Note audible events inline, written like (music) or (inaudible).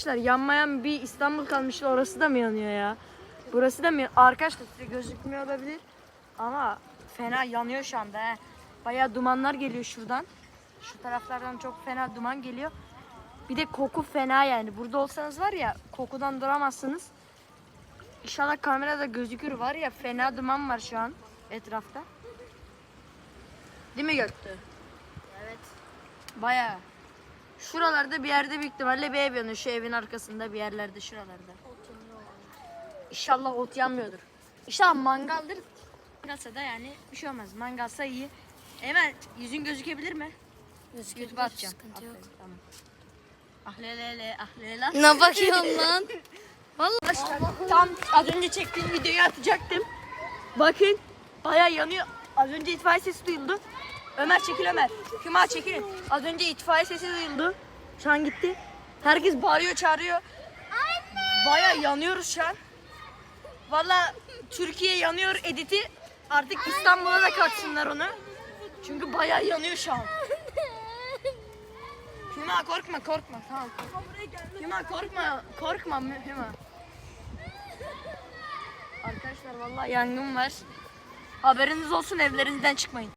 Arkadaşlar yanmayan bir İstanbul kalmıştı orası da mı yanıyor ya? Burası da mı? Arkadaşlar size gözükmüyor olabilir. Ama fena yanıyor şu anda he. Bayağı dumanlar geliyor şuradan. Şu taraflardan çok fena duman geliyor. Bir de koku fena yani. Burada olsanız var ya kokudan duramazsınız. İnşallah kamerada gözükür var ya fena duman var şu an etrafta. Değil mi Göktü? Evet. Bayağı. Şuralarda bir yerde büyük ihtimalle bir ev yanıyor. Şu evin arkasında bir yerlerde şuralarda. İnşallah ot yanmıyordur. İnşallah mangaldır. Nasıl da yani bir şey olmaz. Mangalsa iyi. Hemen yüzün gözükebilir mi? YouTube'a atacağım. Sıkıntı yok. Aferin, tamam. Ah lelele ah lele. Ne bakıyorsun lan? (laughs) Arkadaşlar tam az önce çektiğim videoyu atacaktım. Bakın bayağı yanıyor. Az önce itfaiye sesi duyuldu. Ömer çekil Ömer. Hüma çekilin. Az önce itfaiye sesi duyuldu. Şu an gitti. Herkes bağırıyor çağırıyor. Bayağı yanıyoruz şu an. Valla Türkiye yanıyor editi. Artık İstanbul'a da kaçsınlar onu. Çünkü bayağı yanıyor şu an. Hüma korkma korkma tamam. Hüma korkma korkma Hüma. Arkadaşlar vallahi yangın var. Haberiniz olsun evlerinizden çıkmayın.